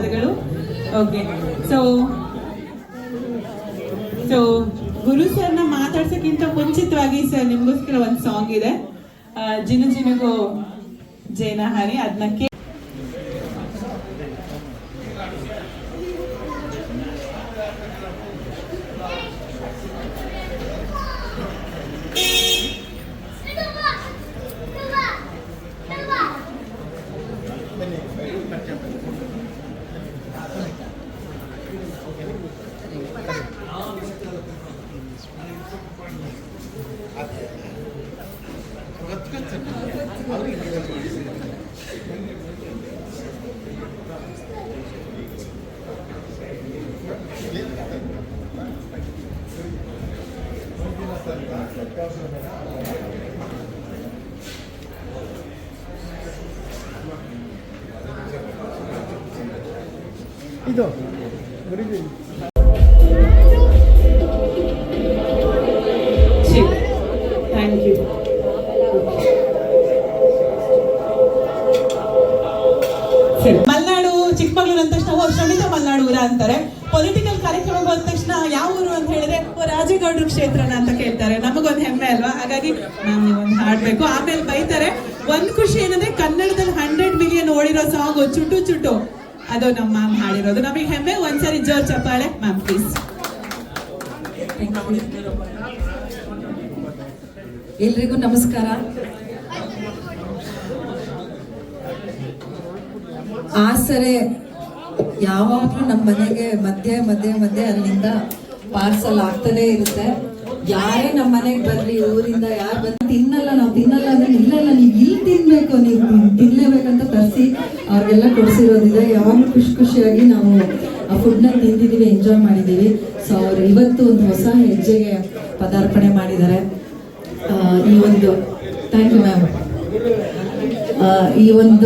ಧನ್ಯವಾದಗಳು. Okay so so ಗುರು ಸರ್ನ ಮಾತಾಡ್ಸೋಕ್ಕಿಂತ ಮುಂಚಿತವಾಗಿ ಸರ್, ನಿಮಗೋಸ್ಕರ ಒಂದು ಸಾಂಗ್ ಇದೆ. ಜಿನ ಜಿನಗೂ ಜೈನ ಹಾರಿ. ಅದನ್ನ ಇದು ಗುರುಜಿ ಥ್ಯಾಂಕ್ ಯು ಮಲ್ನಾಡು, ಚಿಕ್ಕಮಗಳೂರು ಅಂದ ತಕ್ಷಣ ಶ್ರಮಿತ ಮಲ್ನಾಡು ಊರ ಅಂತಾರೆ. ಪೊಲಿಟಿಕಲ್ ಕಾರ್ಯಕ್ರಮ ಬಂದ ತಕ್ಷಣ ಯಾವ ಊರು ಅಂತ ಹೇಳಿದ್ರೆ ರಾಜೇಗೌಡರು ಕ್ಷೇತ್ರನ ಅಂತ ಕೇಳ್ತಾರೆ. ನಮಗೊಂದು ಹೆಮ್ಮೆ ಅಲ್ವಾ? ಹಾಗಾಗಿ ನಾನು ಒಂದು ಹಾಡ್ಬೇಕು. ಆಮೇಲೆ ಬೈತಾರೆ, ಒಂದ್ ಖುಷಿ ಏನಂದ್ರೆ ಕನ್ನಡದಲ್ಲಿ ಹಂಡ್ರೆಡ್ ಮಿಲಿಯನ್ ಓಡಿರೋ ಸಾಂಗ್ ಚುಟು ಚುಟು. ಅದು ನಮ್ಮ ಮ್ಯಾಮ್ ಹಾಡಿರೋದು. ನಮಗೆ ಹೆಮ್ಮೆ. ಒಂದ್ಸರಿ ಜೋರ್ ಚಪ್ಪಾಳೆ. ಮ್ಯಾಮ್ ಪ್ಲೀಸ್ ಎಲ್ರಿಗೂ ನಮಸ್ಕಾರ. ಆಸರೆ ಯಾವಾಗಲೂ ನಮ್ಮ ಮನೆಗೆ ಮಧ್ಯೆ ಮಧ್ಯೆ ಮಧ್ಯೆ ಅಲ್ಲಿಂದ ಪಾರ್ಸಲ್ ಆಗ್ತಾನೆ ಇರುತ್ತೆ. ಯಾರೇ ನಮ್ಮ ಮನೆಗೆ ಬರ್ಲಿ, ಊರಿಂದ ಯಾರು ಬಂದು ತಿನ್ನಲ್ಲ, ನಾವು ತಿನ್ನಲ್ಲ ಅಂದ್ರೆ ಇಲ್ಲಲ್ಲ ನೀವು ಇಲ್ಲಿ ತಿನ್ಬೇಕು, ನೀವು ತಿನ್- ತಿನ್ಲೇಬೇಕಂತ ತರಿಸಿ ಅವ್ರಿಗೆಲ್ಲ ಕೊಡಿಸಿರೋದಿದೆ. ಯಾವಾಗಲೂ ಖುಷಿ ಖುಷಿಯಾಗಿ ನಾವು ಆ ಫುಡ್ನ ತಿಂದಿದ್ದೀವಿ ಎಂಜಾಯ್ ಮಾಡಿದ್ದೀವಿ ಸೊ ಅವ್ರು ಇವತ್ತು ಒಂದು ಹೊಸ ಹೆಜ್ಜೆಗೆ ಪದಾರ್ಪಣೆ ಮಾಡಿದ್ದಾರೆ. ಈ ಒಂದು ಥ್ಯಾಂಕ್ ಯು ಮ್ಯಾಮ್ ಈ ಒಂದು